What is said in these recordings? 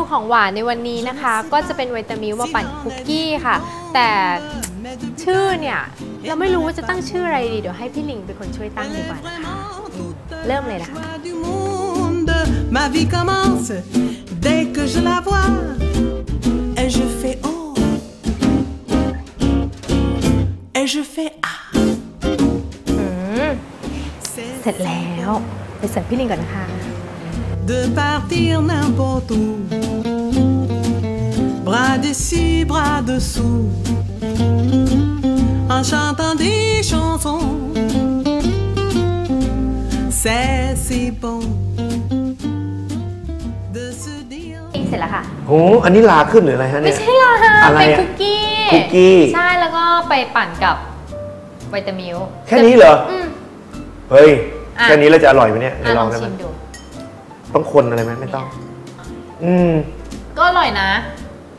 นูของหวานในวันนี้นะคะ ก็จะเป็นไวตามิลมาปั่นคุกกี้ค่ะ แต่ชื่อเนี่ย เราไม่รู้ว่าจะตั้งชื่ออะไรดี เดี๋ยวให้พี่ลิงเป็นคนช่วยตั้งดีกว่านะคะ เริ่มเลยนะคะ du monde, ma vie commence dès que je la vois. Et je fais oh. Et je fais ah. อืมเสร็จแล้ว ไปเสิร์ฟพี่ลิงก่อนนะคะ de partir n'importe où. Bras dessus, bras dessous, en chantant des chansons. C'est si bon de se dire. เสร็จแล้วค่ะ โห อันนี้ลาขึ้นหรืออะไรฮะเนี่ไม่ย ใช่ละค่ะอะไรเป็นอะคุกกี้คุกกี้ ใช่แล้วก็ไปปั่นกับไวตามิลแค่นี้เหรอ อืม เฮ้ย อะ แค่นี้เราจะอร่อยไหมเนี่ยไหนอะลลอองงได้ไหมชิมดู ต้องคนอะไรไหมไม่ต้อง อืม ก็อร่อยนะ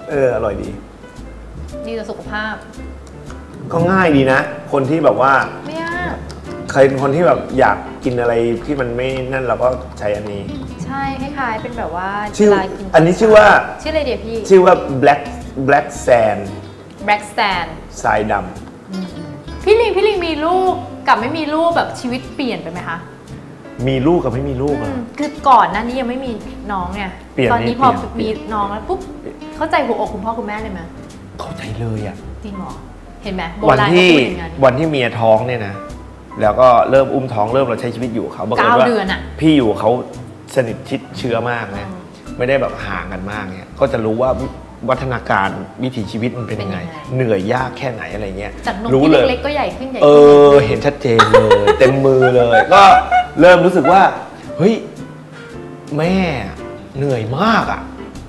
เออ อร่อยดี ดีต่อสุขภาพ ก็ง่ายดีนะ คนที่แบบว่าไม่ยากใครเป็นคนที่แบบอยากกินอะไรที่มันไม่นั่นเราก็ใช้อันนี้ ใช่คล้ายๆเป็นแบบว่าชื่อเวลากิอันนี้ชื่อว่าชื่ออะไรเดียวพี่ ชื่อว่า black black sand Black Stand ทรายดพี่ลิงพี่ลิงมีลูกกับไม่มีลูกแบบชีวิตเปลี่ยนไปไหมคะำมีลูกกับไม่มีลูกอือะ มคือก่อนหน้านี้ยังไม่มีน้องไงเปลี่ยนตอนนี้นี่พอเปลี่มียนน้องแล้วปุ๊บเข้าใจหัวอกคุณพ่อคุณแม่เลยไหม เข้าใจเลยอะจริงเหรอเห็นไหมโบวันราณเขาที่พูดอย่างนั้นวันที่เมียท้องเนี่ยนะ แล้วก็เริ่มอุ้มท้องเริ่มเราใช้ชีวิตอยู่กับเขาบังเอิญเก้าว่า เดือนอะพี่อยู่กับเขาสนิทชิดเชื้อมากนะอืมไม่ได้แบบห่างกันมากเนี่ยก็จะรู้ว่าวัฒนาการวิถีชีวิตมันเป็นยังไง เป็นยังไง เหนื่อยยากแค่ไหนอะไรเงี้ยจากนมรู้ที่เลยเล็กๆก็ใหญ่ขึ้นใหญ่เอขึ้นอ เห็นชัดเจนเลย เต็มมือเลย ก็เริ่มรู้สึกว่าเฮ้ยแม่เหนื่อยมากอะ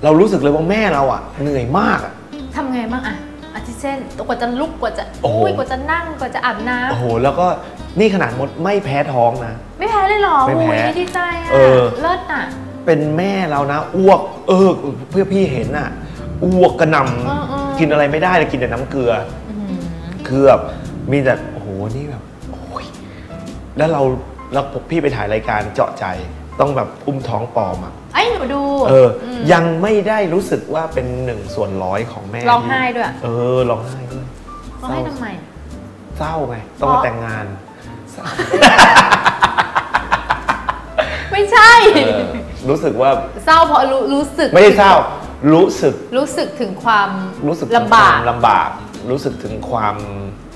เรารู้สึกเลยว่าแม่เราอะเหนื่อยมากอะ ทำไงบ้างอะอาทิเช่นกว่าจะลุกกว่าจะโอ้โห อุ้ยกว่าจะนั่งกว่าจะอาบน้โอ้โห แล้วก็นี่ขนาดมดไม่แพ้ท้องนะำไม่แพ้เลยเหรอไม่แพ้โอ้ยดีใจอะเออ เลิศอะ เป็นแม่เรานะอ้วกเออเพื่อพี่เห็นอะอ้วกกระหนเออเออำกินอะไรไม่ได้เลยกินแต่น้ำเกลือ อื้อหือคือแบบมีแต่โอ้โหนี่แบบโอ้ยแล้วเราแล้วพี่ไปถ่ายรายการเจาะใจ ต้องแบบอุ้มท้องปลอมอะไอ้ยหนูดูเอออมยังไม่ได้รู้สึกว่าเป็นหนึ่งส่วนร้อยของแม่ร้องไห้ด้วยเออร้องไห้ด้วยร้องให้ทำไม เศร้าไงต้องมาแต่งงานเศร้าไม่ใช่ เออรู้สึกว่าเศร้าเพราะรู้รู้สึกไม่ได้เศร้า รู้สึกรู้สึกถึงความรู้สึกถึงลำบากควมลำบาก รู้สึกถึงความ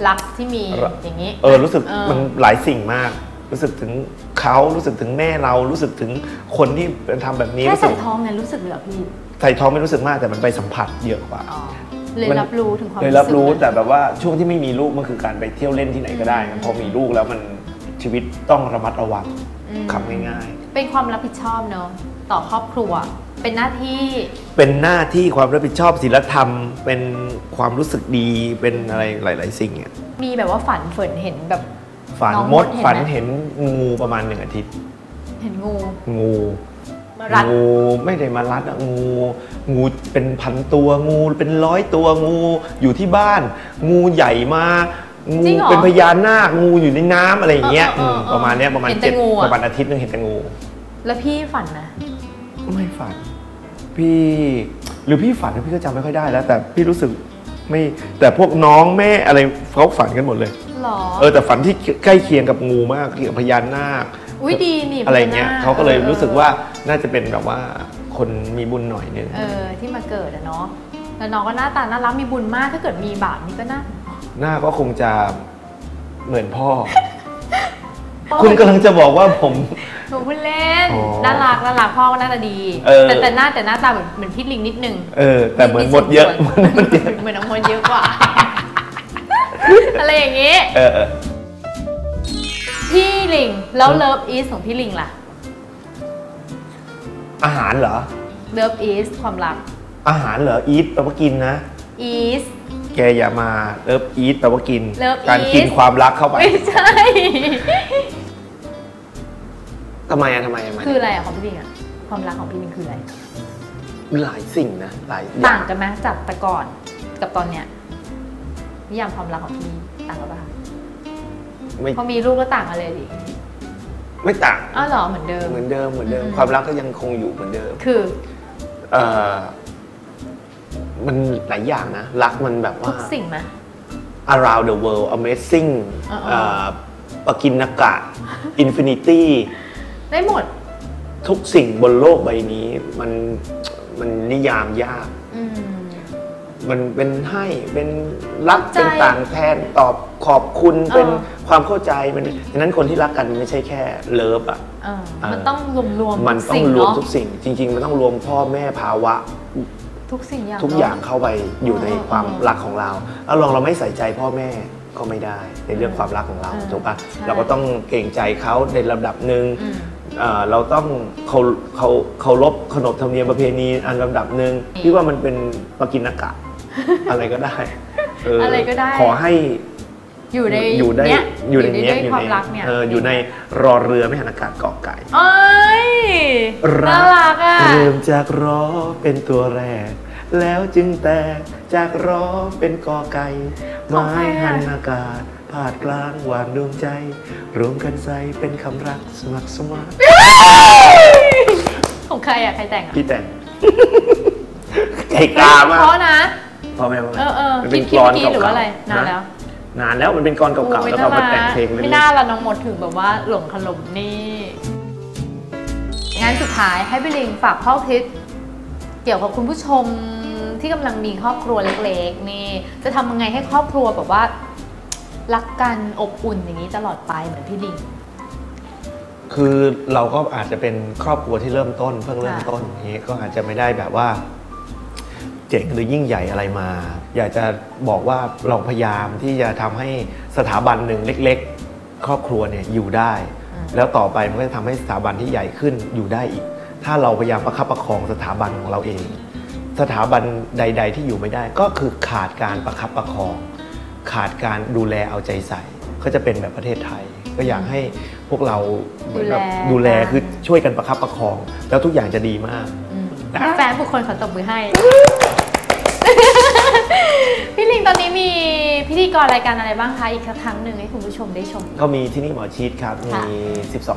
รักที่มีรักอย่างนี้ เออรู้สึกเออ มันหลายสิ่งมาก รู้สึกถึงเขารู้สึกถึงแม่เรารู้สึกถึงคนที่ทำแบบนี้แค่รู้สึใส่กท้องเนี่ยรู้สึกเลยเหรอพี่ใส่ท้องไม่รู้สึกมากแต่มันไปสัมผัสเยอะกว่าอ๋อเลยมันรับรู้ถึงความเลยรับรู้สึกแต่แบบว่าช่วงที่ไม่มีลูกมันคือการไปเที่ยวเล่นที่ไหนก็ได้นะพอมีลูกแล้วมันชีวิตต้องระมัดระวังอืมคำง่ายเป็นความรับผิดชอบเนอะต่อครอบครัว เป็นหน้าที่ๆเป็นหน้าที่ความรับผิดชอบศีลธรรม เป็นความรู้สึกดีเป็นอะไรหลาย ๆ สิ่งเนี่ยมีแบบว่าฝันเฝนเห็นแบบ ฝันน้องมดมดเห็นไหม ฝันเห็นงูประมาณหนึ่งอาทิตย์ เห็นงู งูมารัด งูไม่ได้มารัดอะงู งูเป็นพันตัวงูเป็นร้อยตัวงูอยู่ที่บ้าน งูใหญ่มางูจริงเหรอเป็นพญานาคงูอยู่ในน้ำอะไรอย่างเงี้ยเออเออมเออประมาณเนี้ยประมาณเห็นแต่เจ็ดงูอะ ประมาณอาทิตย์หนึงเห็นแต่งู แล้วพี่ฝันนะ ไม่ฝัน พี่หรือพี่ฝันพี่ก็จำไม่ค่อยได้แล้ว แต่พี่รู้สึกไม่แต่พวกน้องแม่อะไรเขาฝันกันหมดเลยห รอ เออแต่ฝันที่ใกล้เคียงกับงูมากเกี่ยวกับพญานาคอุ้ยดีนี่อะไรเงี้ยพญนคเขาก็เลยออรู้สึกว่าน่าจะเป็นแบบว่าคนมีบุญหน่อยนึงเออที่มาเกิดอะเนาะแล้วน้องก็หน้าตาน่ารักมีบุญมากถ้าเกิดมีบาปนี่ก็น่าหน้าก็คงจะเหมือนพ่อ คุณกำลังจะบอกว่าผมหนูพูดเล่นอ๋อน่ารักน่ารักพ่อก็น่าจะดีเออแต่แต่หน้าแต่หน้าตาเหมือนเหมือนพี่ลิงนิดนึง เออแต่เหมือนหมดเยอะ เหมือนเหมือนน้องมดเยอะกว่า อะไรอย่างงี้ เออเออพี่ลิง แล้วเลิฟอีสของพี่ลิงล่ะอาหารเหรอเลิฟอีสความรักอาหารเหรออีทแปลว่ากินนะอีสแกอย่ามาเลิฟอีทแปลว่ากิน Love การ eat กินความรักเข้าไปไม่ใช่ ทำไมอะทำไมทำไมคืออะไรอะของพี่ลิงอะความรักของพี่ลิงคืออะไร หลายสิ่งนะหลายอย่าต่างงกันไหมจากแต่ก่อนกับตอนเนี้ย นิยามความรักของพี่ต่างกันปะคะไม่พอมีลูกก็ต่างกันเลยดิไม่ต่างอ้าวเหรอเหมือนเดิมเหมือนเดิมเหมือนเดิมอืมความรักก็ยังคงอยู่เหมือนเดิม คือเอ่อมันหลายอย่างนะ รักมันแบบทุว่ากสิ่งไหม around the world amazing เออๆเอ่อปกินนากะ infinity ได้หมด ทุกสิ่งบนโลกใบนี้ มันมันนิยามยากอื มมันเป็นให้เป็นรักใจเป็นต่างแทนตอบขอบคุณเออ เป็นความเข้าใจมันฉะนั้นคนที่รักกันมันไม่ใช่แค่เลิฟอะ เออเออมันต้องรวมรวมมันทุกต้องสิ่งรวมเนาะทุกสิ่ง จริง ๆ มันต้องรวมพ่อแม่ภาวะ ทุกสิ่งอย่างทุกเนะอย่างเข้าไปอยู่ในเออความเออรักของเราแล้วลองเราไม่ใส่ใจพ่อแม่ก็ไม่ได้ในเรื่องความรักของเราเออถูกปะใช่เราก็ต้องเกรงใจเขาในระดับหนึ่งอืมเอ่อเราต้องเขาเขาเคารพขนบธรรมเนียมประเพณีอันลำดับหนึ่งอืมพี่ว่ามันเป็นปกินกะ อะไรก็ได้เอะไรก็ได้ ขอให้อยู่ในอยู่ได้เนี้ยอยู่ในเนี้ยด้วยความรักเนี่ยเอออยู่ในรอเรือไม่หันอากาศเกาะไก่เอ้ยน่ารักอะเริ่มจากรอเป็นตัวแรก แล้วจึงแตกจากรอเป็นกอไก่ของไม้ใครอะหันอากาศผาดกลางหวานดวงใจ รวมกันใส่เป็นคำรักสมัครสมานของใครอะใครแต่งอะพี่แต่งใจกล้ามากเพราะนะ พ่อแม่พ่อแม่เออเออมันคิเป็ดนคิกดลอนเมื่อกี้หรือว่าอะไรเก่าๆนานแล้วนานแล้วมันเป็นกลอนเก่าๆโอ้ยแล้วก็เอามาแต่งเพลงไม่เล่นน่าละน้องมดถึงแบบว่าหลงขลมนี่งั้นสุดท้ายให้พี่ลิงฝากข้อคิด เกี่ยวกับคุณผู้ชมที่กำลังมีครอบครัวเล็กๆ นี่ จะทำยังไงให้ครอบครัวแบบว่า รักกันอบอุ่นอย่างนี้ตลอดไปเหมือนพี่ลิง คือเราก็อาจจะเป็นครอบครัวที่เริ่มต้น เพิ่งเริ่มค่ะต้นอย่างนี้ก็อาจจะไม่ได้แบบว่า เจ๋งหรือยิ่งใหญ่อะไรมา อยากจะบอกว่าเราพยายามที่จะทำให้สถาบันหนึ่งเล็ก ๆ ครอบครัวเนี่ยอยู่ได้ แล้วต่อไปมันก็จะทำให้สถาบันที่ใหญ่ขึ้นอยู่ได้อีก ถ้าเราพยายามประคับประคองสถาบันของเราเอง สถาบันใด ๆ ที่อยู่ไม่ได้ ก็คือขาดการประคับประคอง ขาดการดูแลเอาใจใส่ ก็จะเป็นแบบประเทศไทย ก็อยากให้พวกเราเหมือนแบบดูดูแลแลคือช่วยกันประคับประคอง แล้วทุกอย่างจะดีมากอืมนะแฟนบุคคลขอตบมือให้พี่ลิง ตอนนี้มีพิธีกรรายการอะไรบ้างคะ อีกสักครั้งหนึ่งให้คุณผู้ชมได้ชม ก็มีที่นี่หมอชีตครับ มี ค่ะ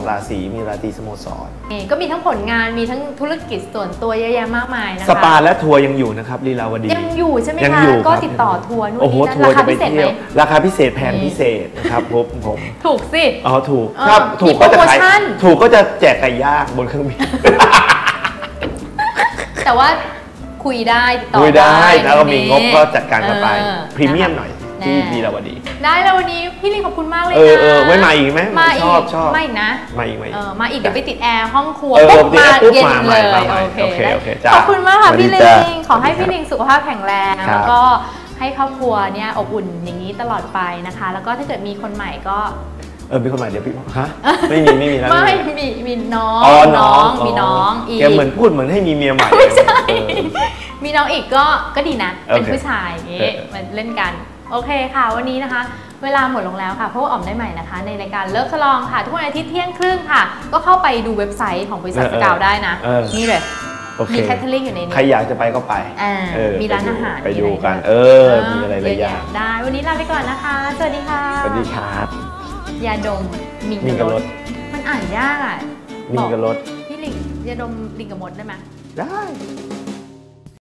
12 ราศี มีราตรีสโมสร นี่ก็มีทั้งผลงานมีทั้งธุรกิจส่วนตัวเยอะแยะมากมายนะคะ สปาและทัวร์ยังอยู่นะครับลีลาวดียังอยู่ใช่ไหมยังคะอยู่ก็ครับติดต่อทัวร์นู่นโอ้โหนี่นั่นทัวร์ราจะคาไปพิเศษไหมเที่ยวราคาพิเศษแพงนี่ พิเศษนะครับผมผมถูกสิ อ๋อถูกเออถ้าถูกก็จะมีโปรโมขายชั่นถูกก็จะแจกไก่ย่างบนเครื่องบิน แต่ว่า คุยได้ติดต่อคุยได้แล้วก็มีนี่งบก็จัดการกันไปเออพรีเมียมหน่อยแที่ลีลาวดี ได้แล้ววันนี้พี่ลิงขอบคุณมากเลยเอนะอเออไว้มาอีกไหมมาอีกชอบชอบมาอีกนะ มาอีกไหมเออมาอีกเดี๋ยวไปติดแอร์ห้องครัวเออปุ๊บติดมาแอร์ปุ๊บเย็นมาใหม่เลยมาใหม่โอเคโอเคได้โอเคจ้ะขอบคุณมากค่ะสวัสดีพี่ลิจ้ะงขอให้พี่ลิงสุขภาพแข็งแรงครับแล้วก็ให้ครอบครัวเนี่ยอบอุ่นอย่างนี้ตลอดไปนะคะ แล้วก็ถ้าเกิดมีคนใหม่ก็เออมีคนใหม่เดี๋ยวพี่ฮะไม่มีไม่มีแล้วไม่มีมีน้องอ๋อน้องมีน้องอีก แกเหมือนพูดเหมือนให้มีเมียใหม่ไม่ใช่เออมีน้องอีกก็ก็ดีนะ เป็นโอเคผู้ชายอย่างนี้เออมาเล่นกัน โอเคค่ะ วันนี้นะคะ เวลาหมดลงแล้วค่ะพบกับอ๋อมได้ใหม่นะคะ ในรายการเลิฟฉลองค่ะ ทุกวันอาทิตย์เที่ยงครึ่งค่ะ ก็เข้าไปดูเว็บไซต์ของบริษัทเออสกาวได้นะเออนี่เลยโอเคมีแคทเทอริงอยู่ในนี้ ใครอยากจะไปก็ไปอ่าเออมีร้านอาหาร ไปดูมีอะไรกันด้วยเออ มีอะไรหลายอย่างเะแได้ วันนี้ลาไปก่อนนะคะ สวัสดีค่ะ สวัสดีครับ ยาดมมิงมิงกะกะรรดถมันอ่านยากอะมิงกะรถ พี่ลิงยาดมลิงกับมดได้ไหมได้